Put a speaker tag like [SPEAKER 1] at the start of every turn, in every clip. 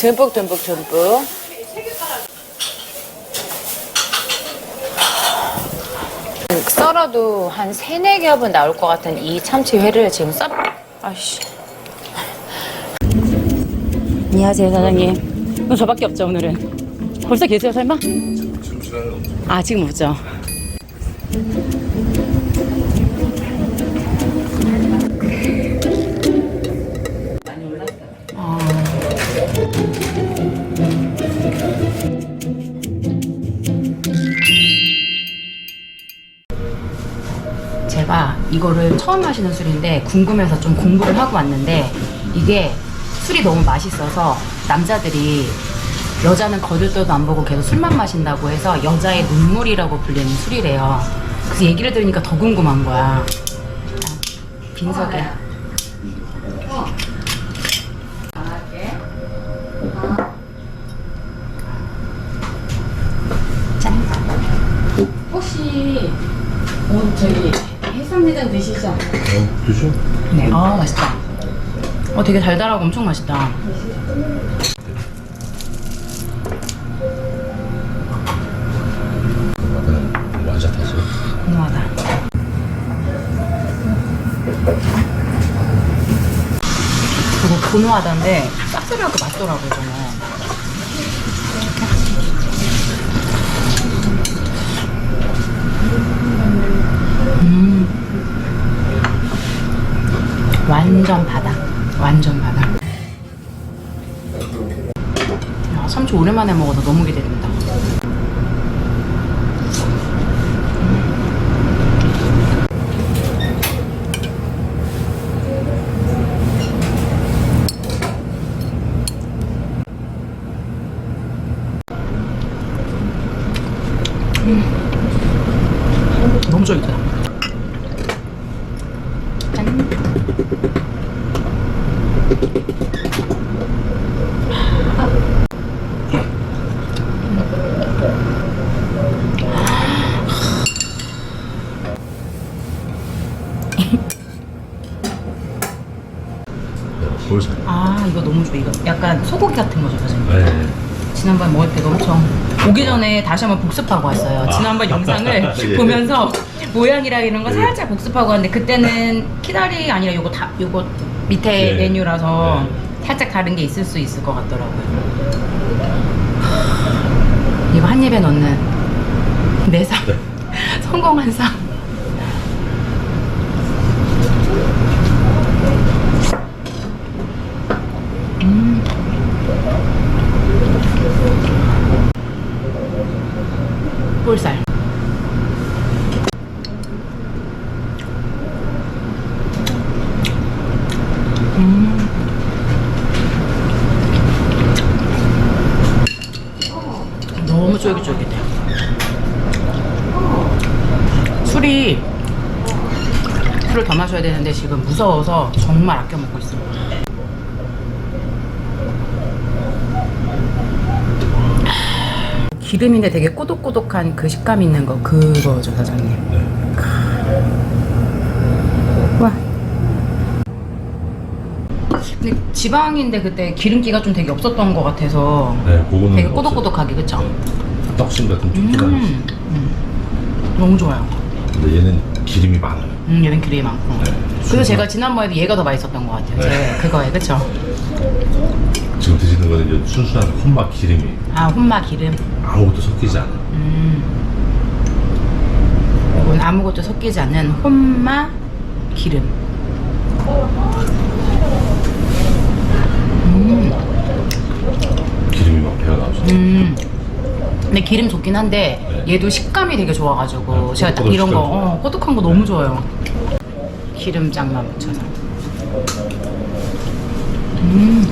[SPEAKER 1] 듬뿍 듬뿍 듬뿍. 썰어도 한 세네 겹은 나올 것 같은 이 참치회를 지금 썰. 아씨. 안녕하세요 사장님. 너 저밖에 없죠 오늘은. 벌써 계세요 설마?
[SPEAKER 2] 지금 시간은 없죠.
[SPEAKER 1] 아 지금 없죠. 제가 이거를 처음 마시는 술인데 궁금해서 좀 공부를 하고 왔는데 이게 술이 너무 맛있어서 남자들이 여자는 거들떠도 안 보고 계속 술만 마신다고 해서 여자의 눈물이라고 불리는 술이래요. 그래서 얘기를 들으니까 더 궁금한 거야. 빈석에. 짠. 혹시 오늘 저기 해삼내장 드시죠?
[SPEAKER 2] 어, 드셔?
[SPEAKER 1] 네. 아 맛있다. 어 되게 달달하고 엄청 맛있다.
[SPEAKER 2] 네, 완샷하죠.
[SPEAKER 1] 궁금하다. 그거 고노하다인데 쌉싸하고 맛있더라고요 저는. 음. 완전 바다. 완전 바다. 야, 삼치 오랜만에 먹어서 너무 기대된다. 너무 쫄깃하다. 짠. 아 이거 너무 좋아. 이거 약간 소고기 같은 거죠, 사장님.
[SPEAKER 2] 네.
[SPEAKER 1] 지난번 먹을 때도 엄청 오기 전에 다시 한번 복습하고 왔어요. 지난번 영상을
[SPEAKER 2] 예.
[SPEAKER 1] 보면서 모양이랑 이런 거
[SPEAKER 2] 예.
[SPEAKER 1] 살짝 복습하고 왔는데 그때는 키다리 아니라 요거 다 요거 밑에
[SPEAKER 2] 예.
[SPEAKER 1] 메뉴라서
[SPEAKER 2] 예.
[SPEAKER 1] 살짝 다른 게 있을 수 있을 것 같더라고요. 이거 한 입에 넣는 내상
[SPEAKER 2] 네.
[SPEAKER 1] 성공한 상. 너무 쫄깃쫄깃해요. 술이 술을 더 마셔야 되는데 지금 무서워서 정말 아껴 먹고 있어요. 기름인데 되게 꼬독꼬독한 그 식감 있는 거 그거죠 사장님.
[SPEAKER 2] 네.
[SPEAKER 1] 와. 근데 지방인데 그때 기름기가 좀 되게 없었던 것 같아서
[SPEAKER 2] 네, 그거는
[SPEAKER 1] 되게 꼬독꼬독하게 그쵸?
[SPEAKER 2] 떡심 같은 있어.
[SPEAKER 1] 음, 음. 너무 좋아요.
[SPEAKER 2] 근데 얘는 기름이 많아요.
[SPEAKER 1] 음, 얘는 기름이 많고.
[SPEAKER 2] 네.
[SPEAKER 1] 그리고 제가 지난번에도 얘가 더 맛있었던 것 같아요.
[SPEAKER 2] 네.
[SPEAKER 1] 제 그거에 그쵸?
[SPEAKER 2] 지금 드시는 거는 이제 순수한 혼맛 기름이
[SPEAKER 1] 아 혼마 기름.
[SPEAKER 2] 아무것도 섞이지 않아요.
[SPEAKER 1] 음. 아무것도 섞이지 않는 혼마 기름. 음.
[SPEAKER 2] 기름이 막 배어 나오죠.
[SPEAKER 1] 음. 근데 기름 좋긴 한데 얘도 식감이 되게 좋아가지고
[SPEAKER 2] 네,
[SPEAKER 1] 제가 딱 이런 거. 어, 꼬독한 거 너무 좋아요. 기름장만 묻혀서. 음.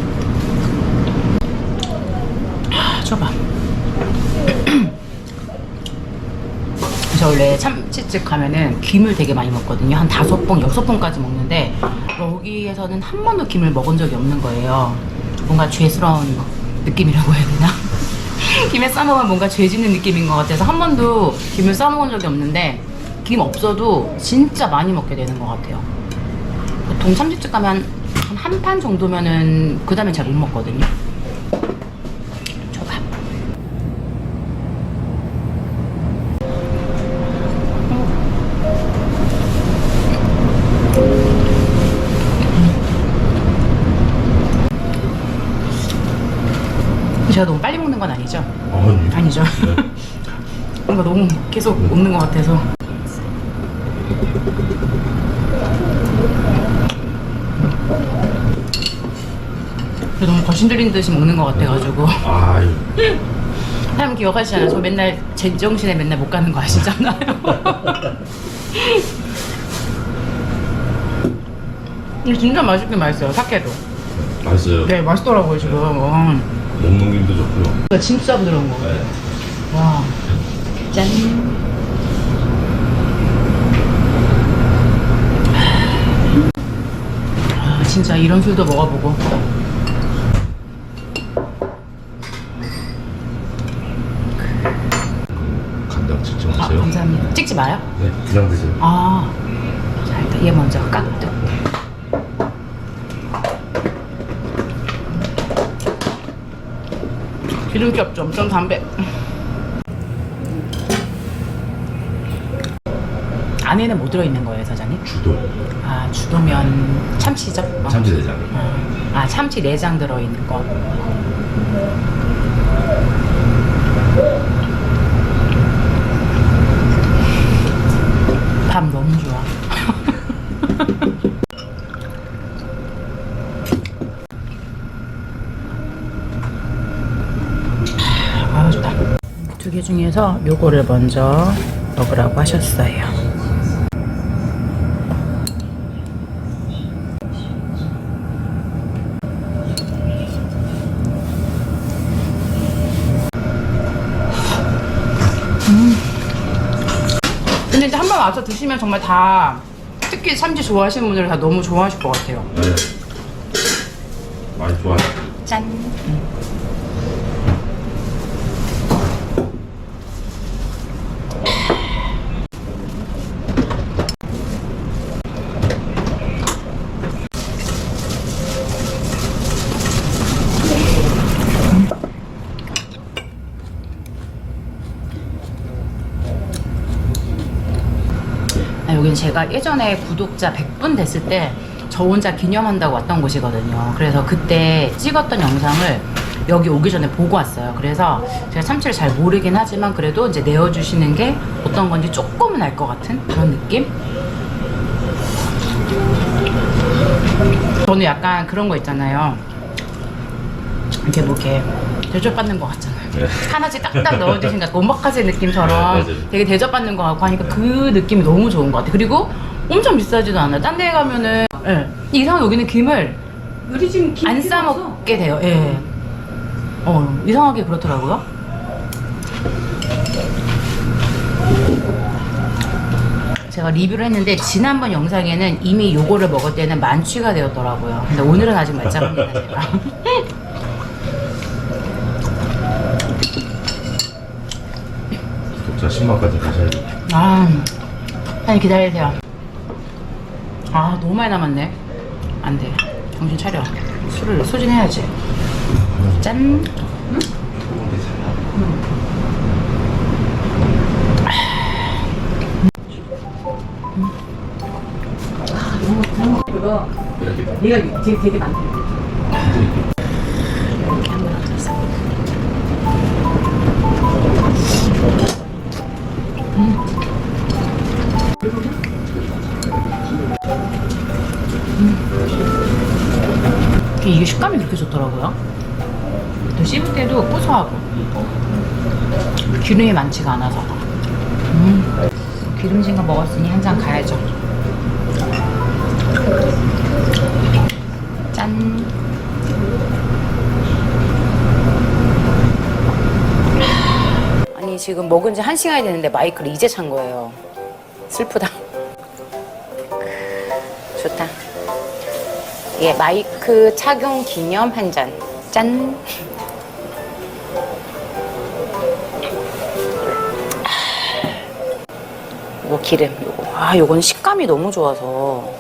[SPEAKER 1] 아, 줘봐. 저 원래 참치집 가면은 김을 되게 많이 먹거든요. 한 다섯 봉, 여섯 봉까지 먹는데 여기에서는 한 번도 김을 먹은 적이 없는 거예요. 뭔가 죄스러운 느낌이라고 해야 되나? 김에 싸먹으면 뭔가 죄짓는 느낌인 것 같아서 한 번도 김을 싸먹은 적이 없는데 김 없어도 진짜 많이 먹게 되는 것 같아요. 보통 참치집 가면 한 판 정도면은 그 다음에 잘 못 먹거든요. 조밥. 제가 너무 빨리 먹는 건 아니죠?
[SPEAKER 2] 아니.
[SPEAKER 1] 아니죠.
[SPEAKER 2] 네.
[SPEAKER 1] 뭔가 너무 계속 먹는 것 같아서. 너무 거신 들린 듯이 먹는 것 같아가지고.
[SPEAKER 2] 아유.
[SPEAKER 1] 사람 기억하시잖아요. 저 맨날 제 정신에 맨날 못 가는 거 아시잖아요. 근데 진짜 맛있긴 맛있어요. 사케도.
[SPEAKER 2] 맛있어요.
[SPEAKER 1] 네, 맛있더라고요 지금. 어.
[SPEAKER 2] 먹는 김도 좋고요.
[SPEAKER 1] 진짜 부드러운 거.
[SPEAKER 2] 네.
[SPEAKER 1] 와. 짠. 아, 진짜 이런 술도 먹어보고.
[SPEAKER 2] 간장 직접
[SPEAKER 1] 아,
[SPEAKER 2] 하세요?
[SPEAKER 1] 감사합니다. 찍지 마요.
[SPEAKER 2] 네, 그냥 드세요.
[SPEAKER 1] 아. 자, 일단 얘 먼저 깍둑. 기름기 없죠? 엄청 담배. 안에는 뭐 들어있는 거예요, 사장님?
[SPEAKER 2] 주도.
[SPEAKER 1] 아, 주도면 참치죠? 어.
[SPEAKER 2] 참치.
[SPEAKER 1] 어. 아, 참치 내장 들어있는 거. 밥 너무 좋아. 아, 좋다. 두 개 중에서 요거를 먼저 먹으라고 하셨어요. 근데 이제 한번 와서 드시면 정말 다 특히 참치 좋아하시는 분들은 다 너무 좋아하실 것 같아요.
[SPEAKER 2] 네. 많이 좋아요.
[SPEAKER 1] 짠. 아, 여기는 제가 예전에 구독자 100분 됐을 때 저 혼자 기념한다고 왔던 곳이거든요. 그래서 그때 찍었던 영상을 여기 오기 전에 보고 왔어요. 그래서 제가 참치를 잘 모르긴 하지만 그래도 이제 내어주시는 게 어떤 건지 조금은 알 것 같은 그런 느낌? 저는 약간 그런 거 있잖아요. 이렇게 뭐 이렇게 대접받는 것 같잖아요.
[SPEAKER 2] 네.
[SPEAKER 1] 하나씩 딱딱 넣어주시니까 오마카세 느낌처럼
[SPEAKER 2] 네.
[SPEAKER 1] 되게 대접받는 것 같고 하니까 그 느낌이 너무 좋은 것 같아요. 그리고 엄청 비싸지도 않아요. 딴 데 가면은 예. 이상하게 여기는 김을
[SPEAKER 3] 우리 지금 김
[SPEAKER 1] 안
[SPEAKER 3] 필요
[SPEAKER 1] 싸
[SPEAKER 3] 없어.
[SPEAKER 1] 먹게 돼요. 예. 어, 이상하게 그렇더라고요. 제가 리뷰를 했는데 지난번 영상에는 이미 요거를 먹을 때는 만취가 되었더라고요. 근데 오늘은 아직 말짱합니다, 제가.
[SPEAKER 2] 독자 10만까지 가셔야 돼요.
[SPEAKER 1] 아, 아니 기다리세요. 아, 너무 많이 남았네. 안 돼. 정신 차려. 술을 소진해야지. 짠.
[SPEAKER 3] 그거
[SPEAKER 2] 이렇게
[SPEAKER 3] 네가 되게 되게 많대.
[SPEAKER 1] 좋더라고요. 또 씹을 때도 고소하고 기름이 많지가 않아서 음. 기름진 거 먹었으니 한 잔 가야죠. 짠. 아니 지금 먹은 지 한 시간이 됐는데 마이크를 이제 찬 거예요. 슬프다. 예, 마이크 착용 기념 한 잔. 짠. 이거 기름, 요거. 아, 요건 식감이 너무 좋아서.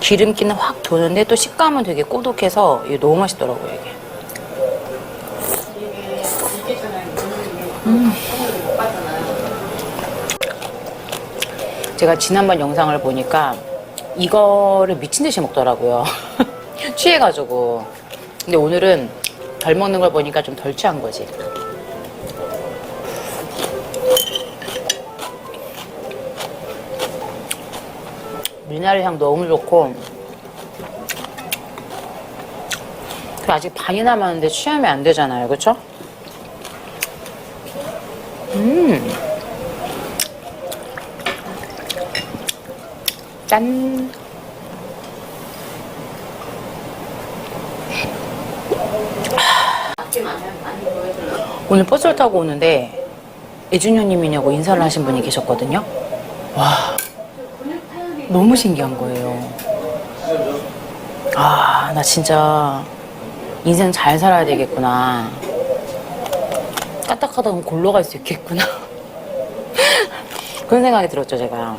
[SPEAKER 1] 기름기는 확 도는데 또 식감은 되게 꼬독해서 이게 너무 맛있더라고요, 이게. 제가 지난번 영상을 보니까 이거를 미친 듯이 먹더라고요. 취해가지고. 근데 오늘은 덜 먹는 걸 보니까 좀 덜 취한 거지. 미나리 향 너무 좋고 그 아직 반이 남았는데 취하면 안 되잖아요 그쵸? 음. 짠. 오늘 버스를 타고 오는데 애준현님이냐고 인사를 하신 분이 계셨거든요. 와, 너무 신기한 거예요. 아, 나 진짜 인생 잘 살아야 되겠구나. 까딱하다 보면 골로 갈 수 있겠구나. 그런 생각이 들었죠, 제가.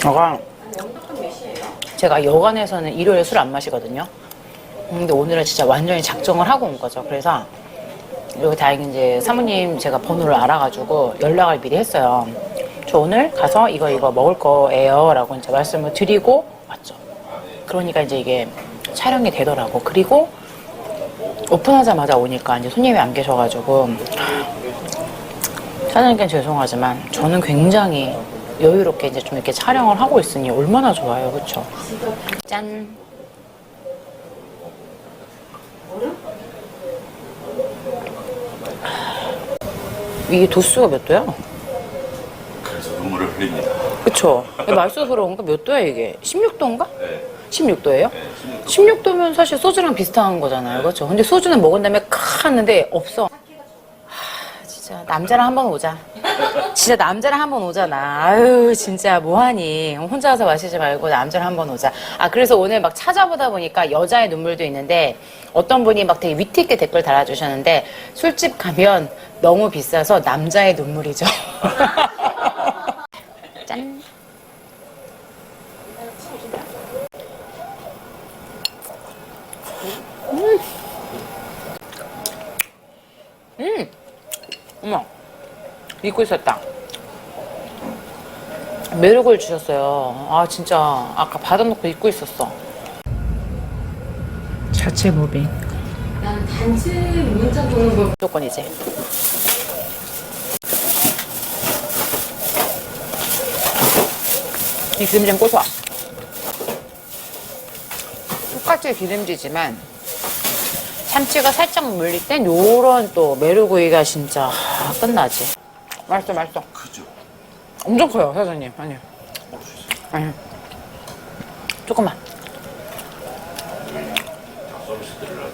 [SPEAKER 1] 제가 제가 여관에서는 일요일에 술 안 마시거든요. 근데 오늘은 진짜 완전히 작정을 하고 온 거죠. 그래서 여기 다행히 이제 사모님 제가 번호를 알아가지고 연락을 미리 했어요. 저 오늘 가서 이거 이거 먹을 거예요. 라고 이제 말씀을 드리고 왔죠. 그러니까 이제 이게 촬영이 되더라고. 그리고 오픈하자마자 오니까 이제 손님이 안 계셔가지고 사장님께 죄송하지만 저는 굉장히 여유롭게 이제 좀 이렇게 촬영을 하고 있으니 얼마나 좋아요. 그쵸? 짠. 이게 도수가 몇 도야?
[SPEAKER 2] 그래서 눈물을 흘립니다.
[SPEAKER 1] 그쵸? 맛있어서 그런가? 몇 도야 이게? 16도인가?
[SPEAKER 2] 네.
[SPEAKER 1] 16도예요? 16도면 사실 소주랑 비슷한 거잖아요. 그렇죠? 근데 소주는 먹은 다음에 카 하는데 없어. 하, 진짜 남자랑 한번 오자. 진짜 남자랑 한 번 오잖아. 아유, 진짜 뭐하니. 혼자 와서 마시지 말고 남자랑 한 번 오자. 아, 그래서 오늘 막 찾아보다 보니까 여자의 눈물도 있는데 어떤 분이 막 되게 위트 있게 댓글 달아주셨는데 술집 가면 너무 비싸서 남자의 눈물이죠. 짠. 음! 어머, 잊고 있었다. 매력을 주셨어요. 아, 진짜. 아까 받아놓고 잊고 있었어.
[SPEAKER 3] 자체 모빙. 난 단지 문자 보는 거
[SPEAKER 1] 무조건이지. 이 기름장 고소하. 똑같이 기름지지만 참치가 살짝 물릴 땐 요런 또 메르구이가 진짜 아, 끝나지. 맛있어, 맛있어.
[SPEAKER 2] 크죠?
[SPEAKER 1] 엄청 커요, 사장님. 아니요. 아니요. 조금만.
[SPEAKER 2] 서비스 드리려고.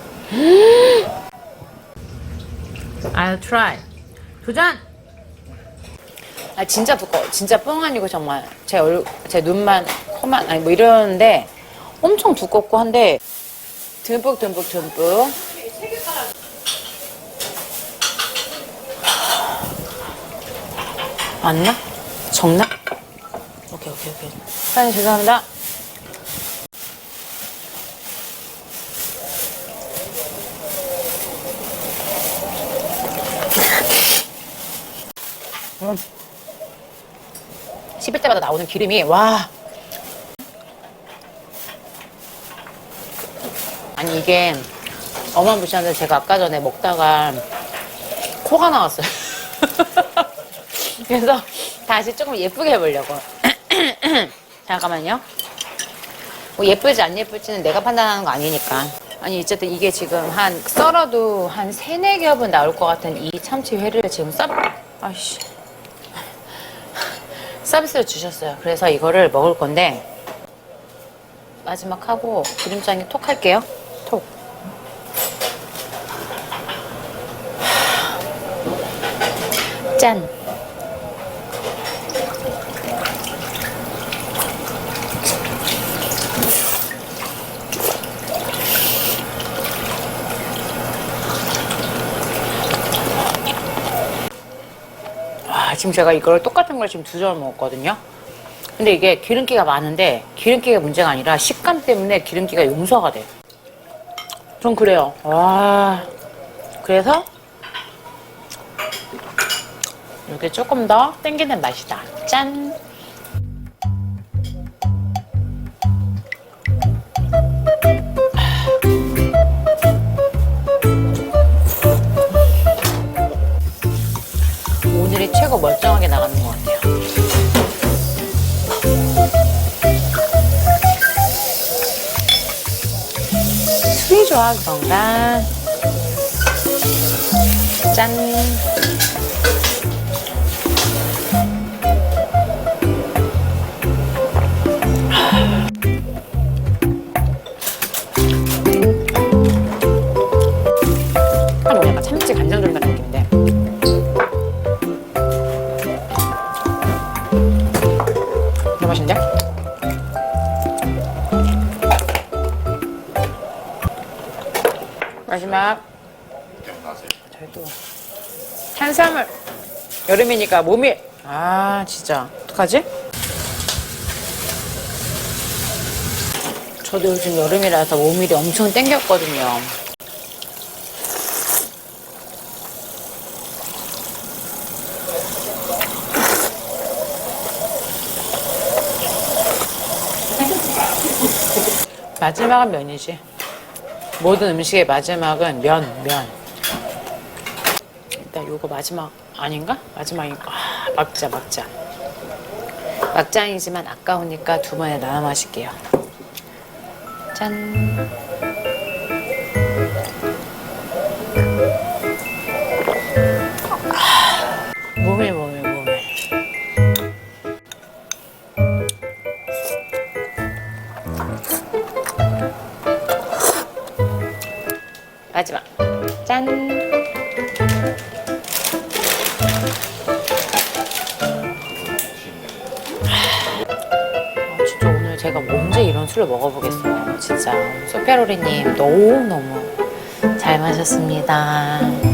[SPEAKER 1] I'll try. 도전! 아 진짜 두꺼워. 진짜 뻥 아니고 정말 제 얼, 제 눈만, 코만 아니 뭐 이러는데 엄청 두껍고 한데 듬뿍 듬뿍 듬뿍. 맞나? 적나? 오케이 오케이 오케이. 사장님 죄송합니다. 씹을 때마다 나오는 기름이 와. 아니 이게 어마무시한데 제가 아까 전에 먹다가 코가 나왔어요. 그래서 다시 조금 예쁘게 해보려고. 잠깐만요. 뭐 예쁠지 안 예쁠지는 내가 판단하는 거 아니니까. 아니 어쨌든 이게 지금 한 썰어도 한 세네 겹은 나올 것 같은 이 참치회를 지금 썰 아이씨 서비스를 주셨어요. 그래서 이거를 먹을 건데 마지막 하고 기름장에 톡 할게요. 톡. 짠. 와, 지금 제가 이걸 똑같은 걸 지금 두점 먹었거든요. 근데 이게 기름기가 많은데 기름기가 문제가 아니라 식감 때문에 기름기가 용서가 돼. 전 그래요. 와. 그래서 이게 조금 더 땡기는 맛이다. 짠. 하고 멀쩡하게 나가는 것 같아요. 술이 좋아 그런가? 짠. 여름이니까 몸이 아 진짜 어떡하지? 저도 요즘 여름이라서 몸일이 엄청 땡겼거든요 마지막은 면이지 모든 음식의 마지막은 면, 면. 일단 요거 마지막 아닌가? 마지막인가? 아, 막자, 막자. 막장이지만 아까우니까 두 번에 나눠 마실게요. 짠. 술을 먹어보겠어요. 진짜. 소페로리님 너무너무 잘 마셨습니다.